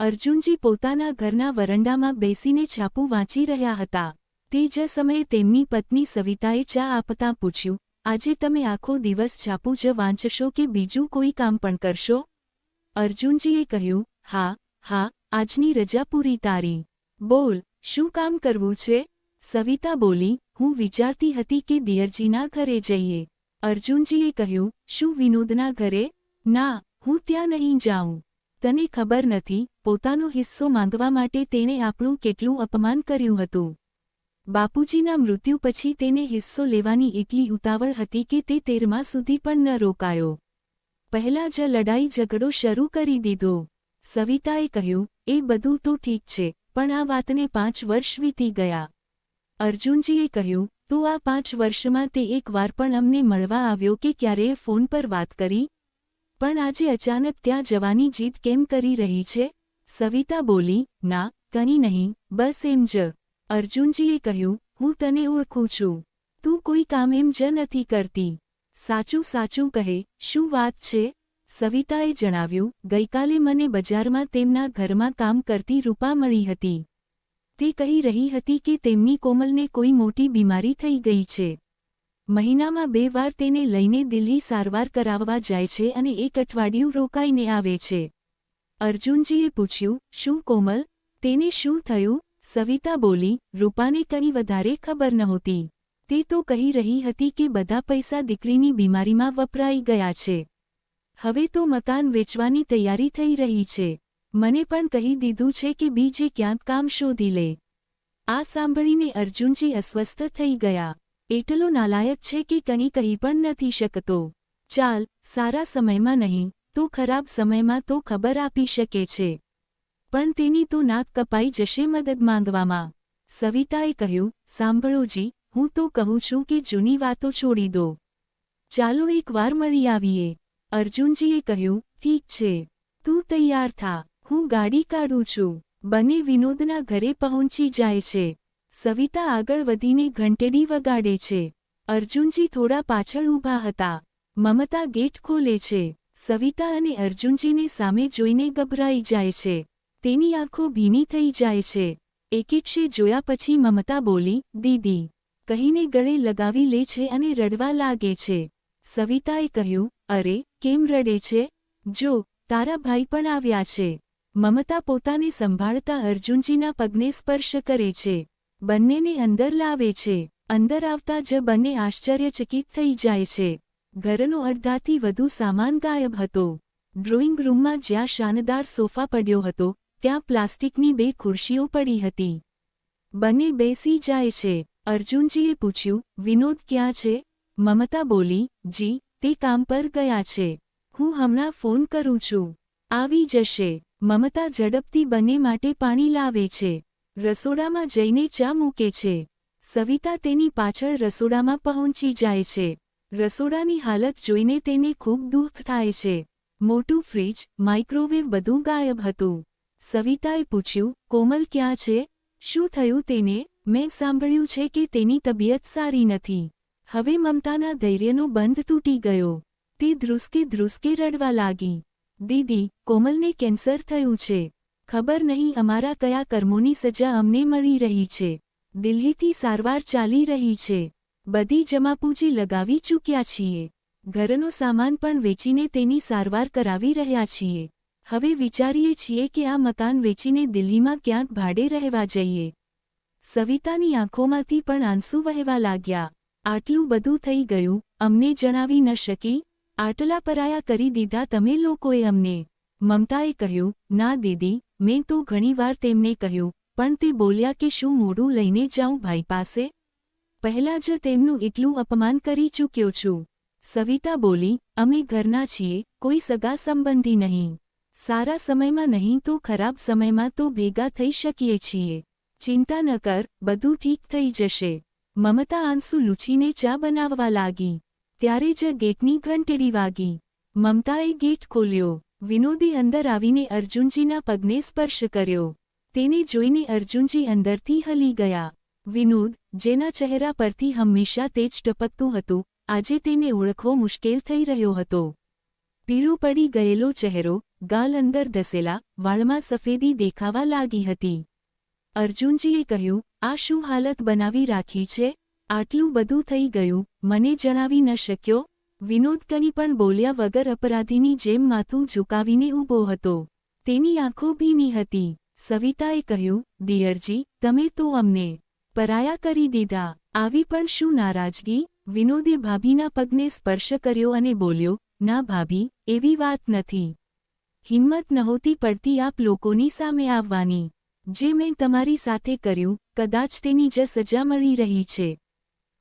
અર્જુનજી પોતાના ઘરના વરંડામાં બેસીને છાપું વાંચી રહ્યા હતા. તે જ સમયે તેમની પત્ની સવિતાએ ચા આપતા પૂછ્યું, આજે તમે આખો દિવસ છાપું જ વાંચશો કે બીજું કોઈ કામ પણ કરશો? અર્જુનજીએ કહ્યું, હા હા, આજની રજા પૂરી તારી. બોલ, શું કામ કરવું છે? સવિતા બોલી, હું વિચારતી હતી કે દિયરજીના ઘરે જઈએ. અર્જુનજીએ કહ્યું, શું વિનોદના ઘરે? ના, હું ત્યાં નહીં જાઉં. તને ખબર નથી, પોતાનો હિસ્સો માંગવા માટે તેણે આપણું કેટલું અપમાન કર્યું હતું. બાપુજીના મૃત્યુ પછી તેને હિસ્સો લેવાની એટલી ઉતાવળ હતી કે તે તેરમા સુધી પણ ન રોકાયો. પહેલા જ લડાઈ ઝઘડો શરૂ કરી દીધો. સવિતાએ કહ્યું, એ બધું તો ઠીક છે, પણ આ વાતને પાંચ વર્ષ વીતી ગયા. અર્જુનજીએ કહ્યું, તો આ પાંચ વર્ષમાં તે એક વાર પણ અમને મળવા આવ્યો કે ક્યારેય ફોન પર વાત કરી? પણ આજે અચાનક ત્યાં જવાની જીદ કેમ કરી રહી છે? સવિતા બોલી, ના, કંઈ નહીં, બસ એમ જ. અર્જુનજીએ કહ્યું, હું તને ઓળખું છું. તું કોઈ કામ એમ જ નથી કરતી. સાચું સાચું કહે, શું વાત છે? સવિતાએ જણાવ્યું, ગઈકાલે મને બજારમાં તેમના ઘરમાં કામ કરતી રૂપા મળી હતી. તે કહી રહી હતી કે તેમની કોમલને કોઈ મોટી બીમારી થઈ ગઈ છે. મહિનામાં બે વાર તેને લઈને દિલ્હી સારવાર કરાવવા જાય છે અને એક અઠવાડિયું રોકાઈને આવે છે. અર્જુનજીએ પૂછ્યું, શું કોમલ? તેને શું થયું? સવિતા બોલી, રૂપાને કંઈ વધારે ખબર નહોતી. તે તો કહી રહી હતી કે બધા પૈસા દીકરીની બીમારીમાં વપરાઈ ગયા છે. હવે તો મકાન વેચવાની તૈયારી થઈ રહી છે. મને પણ કહી દીધું છે કે બીજે ક્યાંક કામ શોધી લે. આ સાંભળીને અર્જુનજી અસ્વસ્થ થઈ ગયા. એટલો નાલાયક છે કે કંઈ કહી પણ નથી શકતો. ચાલ, સારા સમયમાં નહીં, તો ખરાબ સમયમાં તો ખબર આપી શકે છે. પણ તેની તો નાક કપાઈ જશે મદદ માંગવામાં. સવિતાએ કહ્યું સાંભળોજી હું તો કહું છું કે જૂની વાતો છોડી દો. ચાલો એકવાર મળી આવીએ. અર્જુનજીએ કહ્યું, ઠીક છે. તું તૈયાર થા. હું ગાડી કાઢું છું. બંને વિનોદના ઘરે પહોંચી જાય છે. સવિતા આગળ વધીને ઘંટેડી વગાડે છે. અર્જુનજી થોડા પાછળ ઊભા હતા. મમતા ગેટ ખોલે છે. સવિતા અને અર્જુનજીને સામે જોઈને ગભરાઈ જાય છે. તેની આંખો ભીની થઈ જાય છે. એકેટશે જોયા પછી મમતા બોલી, દીદી. કહીને ગળે લગાવી લે છે અને રડવા લાગે છે. સવિતાએ કહ્યું, અરે, કેમ રડે છે? જો, તારા ભાઈ પણ આવ્યા છે. મમતા પોતાને સંભાળતા અર્જુનજીના પગને સ્પર્શ કરે છે. બંનેને અંદર લાવે છે. અંદર આવતા જ બંને આશ્ચર્યચકિત થઈ જાય છે. ઘરનો અડધાથી વધુ સામાન ગાયબ હતો. ડ્રોઈંગ રૂમમાં જ્યાં શાનદાર સોફા પડ્યો હતો, ત્યાં પ્લાસ્ટિકની બે ખુરશીઓ પડી હતી. બંને બેસી જાય છે. અર્જુનજીએ પૂછ્યું, વિનોદ ક્યાં છે? મમતા બોલી, જી, તે કામ પર ગયા છે. હું હમણાં ફોન કરું છું. આવી જશે. મમતા ઝડપથી બંને માટે પાણી લાવે છે. રસોડામાં જઈને ચા મૂકે છે. સવિતા તેની પાછળ રસોડામાં પહોંચી જાય છે. રસોડાની હાલત જોઈને તેને ખૂબ દુઃખ થાય છે. મોટું ફ્રીજ, માઇક્રોવેવ બધું ગાયબ હતું. સવિતાએ પૂછ્યું, કોમલ ક્યાં છે? શું થયું તેને? મેં સાંભળ્યું છે કે તેની તબિયત સારી નથી. હવે મમતાના ધૈર્યનો બંધ તૂટી ગયો. તે ધ્રુસકે ધ્રુસકે રડવા લાગી. દીદી, કોમલને કેન્સર થયું છે. ખબર નહીં અમારા કયા કર્મોની સજા અમને મળી રહી છે. દિલ્હીથી સારવાર ચાલી રહી છે. બધી જમાપૂંજી લગાવી ચૂક્યા છીએ. ઘરનો સામાન પણ વેચીને તેની સારવાર કરાવી રહ્યા છીએ. હવે વિચારીએ છીએ કે આ મકાન વેચીને દિલ્હીમાં ક્યાંક ભાડે રહેવા જઈએ. સવિતાની આંખોમાંથી પણ આંસુ વહેવા લાગ્યા. આટલું બધું થઈ ગયું, અમને જણાવી ન શકી? આટલા પરાયા કરી દીધા તમે લોકોએ અમને. મમતાએ કહ્યું, ના દીદી મેં તો ઘણીવાર તેમને કહ્યું, પણ તે બોલ્યા કે શું મોડું લઈને જાઉં ભાઈ પાસે? પહેલાં જ તેમનું એટલું અપમાન કરી ચૂક્યો છું. સવિતા બોલી, અમે ઘરના છીએ, કોઈ સગા સંબંધી નહીં. સારા સમયમાં નહીં તો ખરાબ સમયમાં તો ભેગા થઈ શકીએ છીએ. ચિંતા ન કર, બધું ઠીક થઈ જશે. મમતા આંસુ લૂછીને ચા બનાવવા લાગી. ત્યારે જ ગેટની ઘંટડી વાગી. મમતાએ ગેટ ખોલ્યો. વિનોદે અંદર આવીને અર્જુનજીના પગને સ્પર્શ કર્યો. તેને જોઈને અર્જુનજી અંદરથી હલી ગયા. વિનોદ, જેના ચહેરા પરથી હંમેશા તેજ ટપકતું હતું, આજે તેને ઓળખવો મુશ્કેલ થઈ રહ્યો હતો. પીળો પડી ગયેલો ચહેરો, ગાલ અંદર ધસેલા, વાળમાં સફેદી દેખાવા લાગી હતી. અર્જુનજીએ કહ્યું, આ શું હાલત બનાવી રાખી છે? આટલું બધું થઈ ગયું, મને જણાવી ન શક્યો? વિનોદ કંઈ પણ બોલ્યા વગર અપરાધીની જેમ માથું ઝુકાવીને ઊભો હતો. તેની આંખો ભીની હતી. સવિતાએ કહ્યું, દિયરજી, તમે તો અમને પરાયા કરી દીધા. આવી પણ શું નારાજગી? વિનોદે ભાભીના પગને સ્પર્શ કર્યો અને બોલ્યો, ના ભાભી, એવી વાત નથી. હિંમત નહોતી પડતી આપ લોકોની સામે આવવાની. જે મેં તમારી સાથે કર્યું, કદાચ તેની જ સજા મળી રહી છે.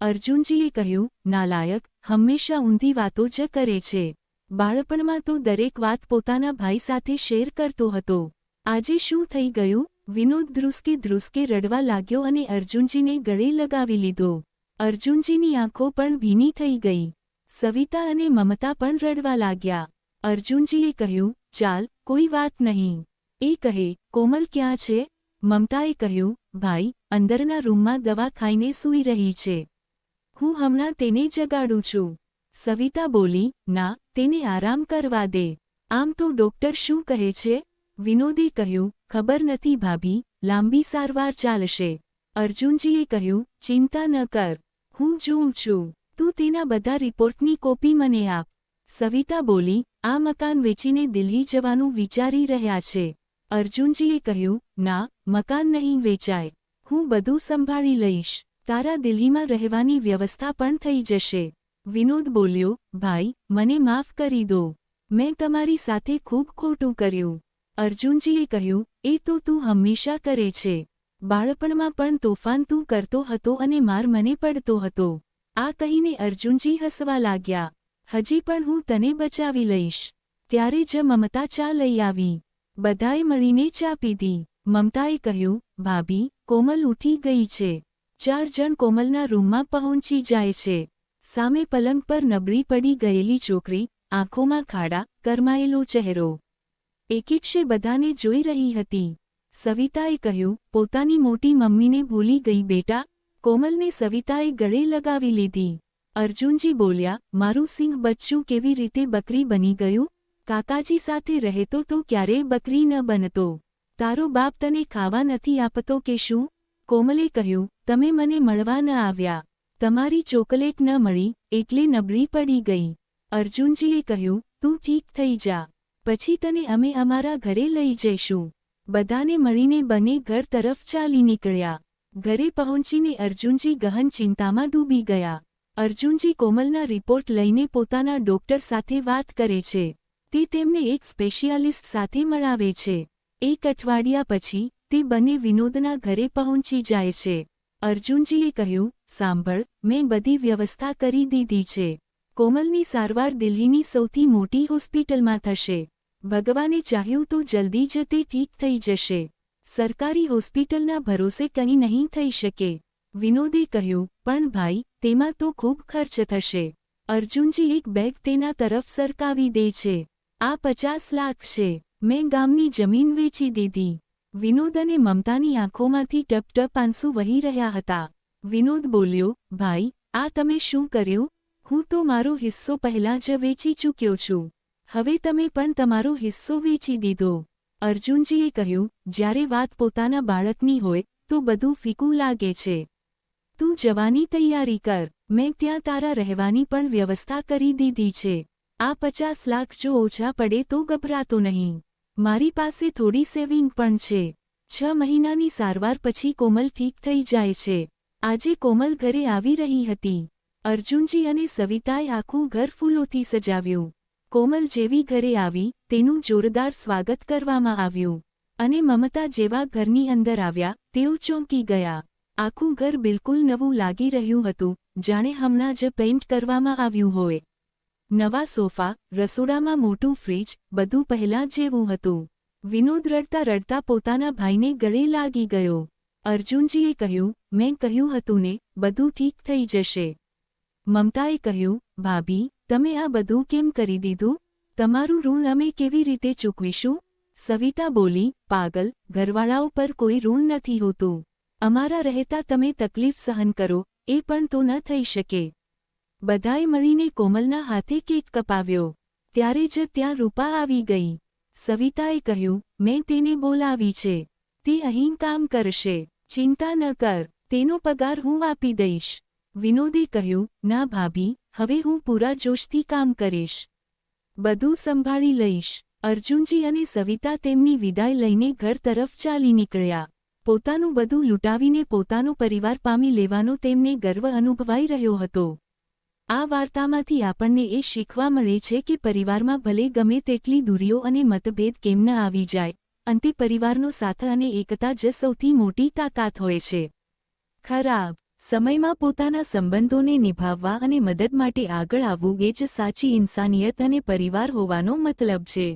અર્જુનજીએ કહ્યું, નાલાયક હંમેશા ઊંધી વાતો જ કરે છે. બાળપણમાં તો દરેક વાત પોતાના ભાઈ સાથે શેર કરતો હતો. આજે શું થઈ ગયું? વિનોદ ધ્રુસકે ધ્રુસકે રડવા લાગ્યો અને અર્જુનજીને ગળે લગાવી લીધો. અર્જુનજીની આંખો પણ ભીની થઈ ગઈ. સવિતા અને મમતા પણ રડવા લાગ્યા. અર્જુનજીએ કહ્યું, ચાલ, કોઈ વાત નહીં. એ કહે, કોમલ ક્યાં છે? મમતાએ કહ્યું, ભાઈ, અંદરના રૂમમાં દવા ખાઈને સૂઈ રહી છે. હું હમણાં તેને જગાડું છું. સવિતા બોલી, ના, તેને આરામ કરવા દે. આમ તો ડોક્ટર શું કહે છે? વિનોદે કહ્યું, ખબર નથી ભાભી, લાંબી સારવાર ચાલશે. અર્જુનજીએ કહ્યું, ચિંતા ન કર, હું જોઉં છું. તું તેના બધા રિપોર્ટની કોપી મને આપ. સવિતા બોલી, આ મકાન વેચીને દિલ્હી જવાનું વિચારી રહ્યા છે. અર્જુનજીએ કહ્યું, ના, મકાન નહીં વેચાય. હું બધું સંભાળી લઈશ. તારા દિલ્હીમાં રહેવાની વ્યવસ્થા પણ થઈ જશે. વિનોદ બોલ્યો, ભાઈ, મને માફ કરી દો. મેં તમારી સાથે ખૂબ ખોટું કર્યું. અર્જુનજીએ કહ્યું, એ તો તું હંમેશા કરે છે. બાળપણમાં પણ તોફાન તું કરતો હતો અને માર મને પડતો હતો. આ કહીને અર્જુનજી હસવા લાગ્યા. હજી પણ હું તને બચાવી લઈશ. ત્યારે જ મમતા ચા લઈ આવી. બધાએ મળીને ચા પીધી. મમતાએ કહ્યું, ભાભી, કોમલ ઉઠી ગઈ છે. ચાર જણ કોમલના રૂમમાં પહોંચી જાય છે. સામે પલંગ પર નબળી પડી ગયેલી છોકરી, આંખોમાં ખાડા કરમાયેલો ચહેરો. એકેક્ષે બધાને જોઈ રહી હતી. સવિતાએ કહ્યું, પોતાની મોટી મમ્મીને ભૂલી ગઈ બેટા. કોમલને સવિતાએ ગળે લગાવી લીધી. અર્જુનજી બોલ્યા, મારું સિંહ બચ્ચું કેવી રીતે બકરી બની ગયું? કાકાજી સાથે રહેતો તો ક્યારેય બકરી ન બનતો. તારો બાપ તને ખાવા નથી આપતો કે શું? કોમલે કહ્યું, તમે મને મળવા ન આવ્યા. તમારી ચોકલેટ ન મળી, એટલે નબળી પડી ગઈ. અર્જુનજીએ કહ્યું, તું ઠીક થઈ જા. પછી તને અમે અમારા ઘરે લઈ જઈશું. બધાને મળીને બંને ઘર તરફ ચાલી નીકળ્યા. ઘરે પહોંચીને અર્જુનજી ગહન ચિંતામાં ડૂબી ગયા. અર્જુનજી કોમલના રિપોર્ટ લઈને પોતાના ડોક્ટર સાથે વાત કરે છે. તે તેમને એક સ્પેશિયાલિસ્ટ સાથે મળાવે છે. એક અઠવાડિયા પછી તે બંને વિનોદના ઘરે પહોંચી જાય છે. અર્જુનજીએ કહ્યું, સાંભળ, મેં બધી વ્યવસ્થા કરી દીધી છે. કોમલની સારવાર દિલ્હીની સૌથી મોટી હોસ્પિટલમાં થશે. ભગવાને ચાહ્યું તો જલ્દી જ તે ઠીક થઈ જશે. સરકારી હોસ્પિટલના ભરોસે કંઈ નહીં થઈ શકે. વિનોદે કહ્યું, પણ ભાઈ, તેમાં તો ખૂબ ખર્ચ થશે. અર્જુનજી એક બેગ તેના તરફ સરકાવી દે છે. આ પચાસ લાખ છે. મેં ગામની જમીન વેચી દીધી. વિનોદ અને મમતાની આંખોમાંથી ટપ ટપ આંસુ વહી રહ્યા હતા. વિનોદ બોલ્યો, ભાઈ, આ તમે શું કર્યું? હું તો મારો હિસ્સો પહેલાં જ વેચી ચૂક્યો છું. હવે તમે પણ તમારો હિસ્સો વેચી દીધો. અર્જુનજીએ કહ્યું, જ્યારે વાત પોતાના બાળકની હોય, તો બધું ફીકું લાગે છે. તું જવાની તૈયારી કર. મેં ત્યાં તારા રહેવાની પણ વ્યવસ્થા કરી દીધી છે. આ પચાસ લાખ જો ઓછા પડે તો ગભરાતો નહીં. મારી પાસે થોડી સેવિંગ પણ છે. છ મહિનાની સારવાર પછી કોમલ ઠીક થઈ જાય છે. આજે કોમલ ઘરે આવી રહી હતી. અર્જુનજી અને સવિતાએ આખું ઘર ફૂલોથી સજાવ્યું. કોમલ જેવી ઘરે આવી, તેનું જોરદાર સ્વાગત કરવામાં આવ્યું. અને મમતા જેવા ઘરની અંદર આવ્યા, તેઓ ચોંકી ગયા. આખું ઘર બિલકુલ નવું લાગી રહ્યું હતું. જાણે હમણાં જ પેઇન્ટ કરવામાં આવ્યું હોય. નવા સોફા, રસોડામાં મોટું ફ્રીજ, બધું પહેલાં જેવું હતું. વિનોદ રડતા રડતા પોતાના ભાઈને ગળે લાગી ગયો. અર્જુનજીએ કહ્યું, મેં કહ્યું હતું ને, બધું ઠીક થઈ જશે. મમતાએ કહ્યું, ભાભી, તમે આ બધું કેમ કરી દીધું? તમારું ઋણ અમે કેવી રીતે ચૂકવીશું? સવિતા બોલી, પાગલ, ઘરવાળાઓ પર કોઈ ઋણ નથી હોતું. અમારા રહેતા તમે તકલીફ સહન કરો, એ પણ તો ન થઈ શકે. બધાએ મળીને કોમલના હાથે કેક કપાવ્યો. ત્યારે જ ત્યાં રૂપા આવી ગઈ. સવિતાએ કહ્યું, મેં તેને બોલાવી છે. તે અહીં કામ કરશે. ચિંતા ન કર. તેનો પગાર હું આપી દઈશ. વિનોદે કહ્યું, ના ભાભી, હવે હું પૂરા જોશથી કામ કરીશ. બધું સંભાળી લઈશ. અર્જુનજી અને સવિતા તેમની વિદાય લઈને ઘર તરફ ચાલી નીકળ્યા. પોતાનું બધું લૂંટાવીને પોતાનો પરિવાર પામી લેવાનો તેમને ગર્વ અનુભવાઈ રહ્યો હતો. આ વાર્તામાંથી આપણને એ શીખવા મળે છે કે પરિવારમાં ભલે ગમે તેટલી દૂરીઓ અને મતભેદ કેમ ન આવી જાય, અંતે પરિવારનો સાથ અને એકતા જ સૌથી મોટી તાકાત હોય છે. ખરાબ સમયમાં પોતાના સંબંધોને નિભાવવા અને મદદ માટે આગળ આવવું એ જ સાચી ઇન્સાનિયત અને પરિવાર હોવાનો મતલબ છે.